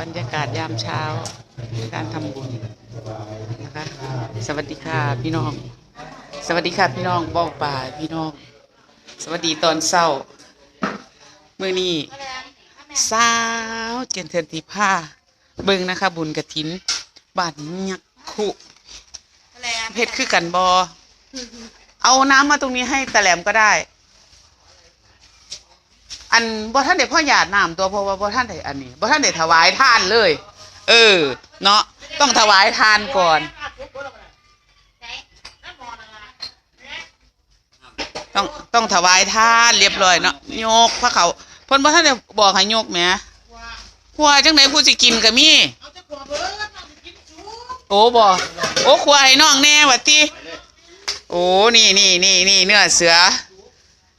บรรยากาศยามเช้าการทำบุญนะคะสวัสดีค่ะพี่น้อง สวัสดีค่ะพี่น้องบอกป่าพี่น้อง สวัสดีตอนเศร้ามือนี้สาวเจนเทนทีผ้าเบิ่งนะคะ บุญกระถินบ้านยักษ์คุเพชรคือกันบอเอาน้ำมาตรงนี้ให้ตะแหลมก็ได้ อันบ่ท่านได้พ่อหยาดน้ำตัวเพราะว่าบ่ท่านได้อันนี้บ่ท่านได้ถวายทานเลย เออ เนาะต้องถวายทานก่อน ต้องต้องถวายทานเรียบร้อยเนาะโยกพระเขาเพิ่นบ่ท่านได้บอกให้โยกแหมครัวจังไดผู้สิกินก็มีโอ้บ่โอ้ครัวให้น้องแน่ว่าติโอ้นี่นี่นี่นี่เนื้อเสือ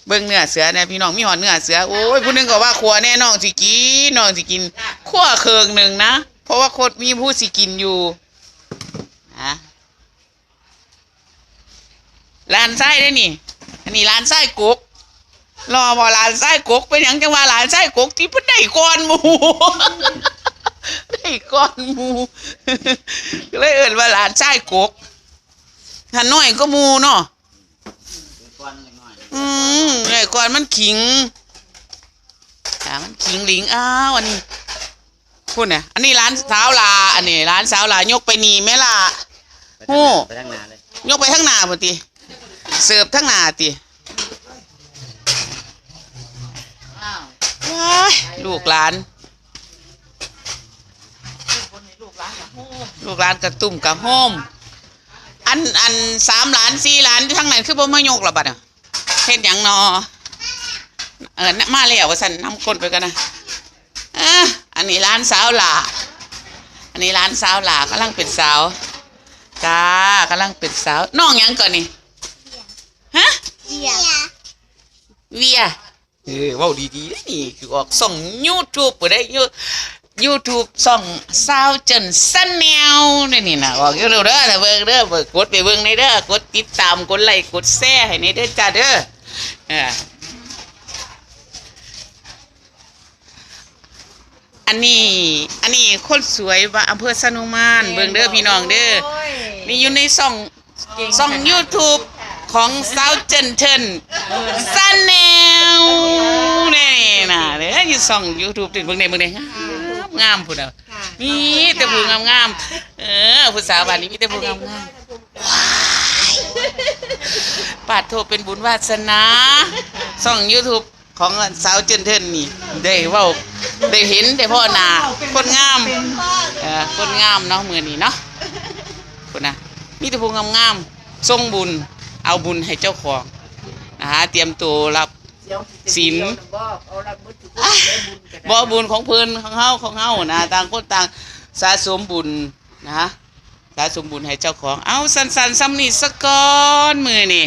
เบิ่งเนื้อเสือเนี่ยพี่น้องมีหอดเนื้อเสือโอ้ยผู้หนึงก็ว่าครัวแน่น้องสิกินน้องสิกินขั้วเคืองหนึ่งนะ เพราะว่าโคตรมีผู้สิกินอยู่นะร้านไส้ได้นี่ อันนี้ร้านไส้กุกรอบ่ร้านไส้กุกเป็นหยังจังว่าร้านไส้กุกที่เพิ่นได้ก้อนหมูได้ก้อนหมูก็เลยเอิ้นว่าร้านไส้กุกถ้าน้อยก็หมูเนาะ อืมไอ้ก่อนมันขิงอ่ามันขิงหลิงอ้าวอันนี้พูดเนี่ยอันนี้ร้านสาวลา อันนี้ร้านสาวลายกไปนี่แม่ล่ะโอ้ไปทางนาเลยยกไปทั้งหน้าพุ่นติเสิร์ฟทั้งหน้าติว้ายลูกหลาน ลูกหลานกระตุ่มกระโฮมอันอันสามหลานสี่หลานที่ทั้งนั้นคือบ่มายกหรอบัดน่ะ เฮ็ดหยังนอเออน่ะมาแล้วว่าซั่นนำคนไปกันนะเอะอันนี้ร้านสาวหล่าอันนี้ร้านสาวหล่ากำลังเป็นสาวจ้ากำลังเป็นสาวน้องหยังก่อนนี่ฮะเสียเวียเออเว้าดีๆเด้อนี่คือออกส่อง YouTube บ่ได้ยู YouTube ส่องสาวเจนซันแนวนี่นี่นะออกอยู่เด้อเด้อนะเบิ่งเด้อเบิ่งกดไปเบิ่งในเด้อกดติดตามกดไลค์กดแชร์ให้ในเด้อจ้าเด้อเอออันนี้ อันนี้คนสวยว่าอำเภอสนุมานเบิ่งเด้อพี่น้องเด้อนี่อยู่ในช่องช่อง YouTube ของสาวเจนเทินซันแนวนี่น่ะเด้ออยู่ช่อง YouTube ติดเบิ่งได้เบิ่งได้งามงามพุ่นน่ะมีแต่ผู้งามๆเออผู้สาวบ้านนี้มีแต่ผู้งามๆปา ดโทเป็นบุญวาสนาส่อง YouTube ของสาวเจนเทินนี่ ได้เว้าได้เห็นได้พ่อหนาคนงามเออคนงามเนาะมือนี้เนาะคุณนะมีแต่ผู้งามงามๆส่งบุญเอาบุญให้เจ้าของนะฮะเตรียมตัวรับ ศีล บ่บุญของเพิ่นของเฮาของเฮานะต่างคนต่างสะสมบุญนะฮะสะสมบุญให้เจ้าของ เอาสันสันๆซ้ำนี่สะก่อนมือนี่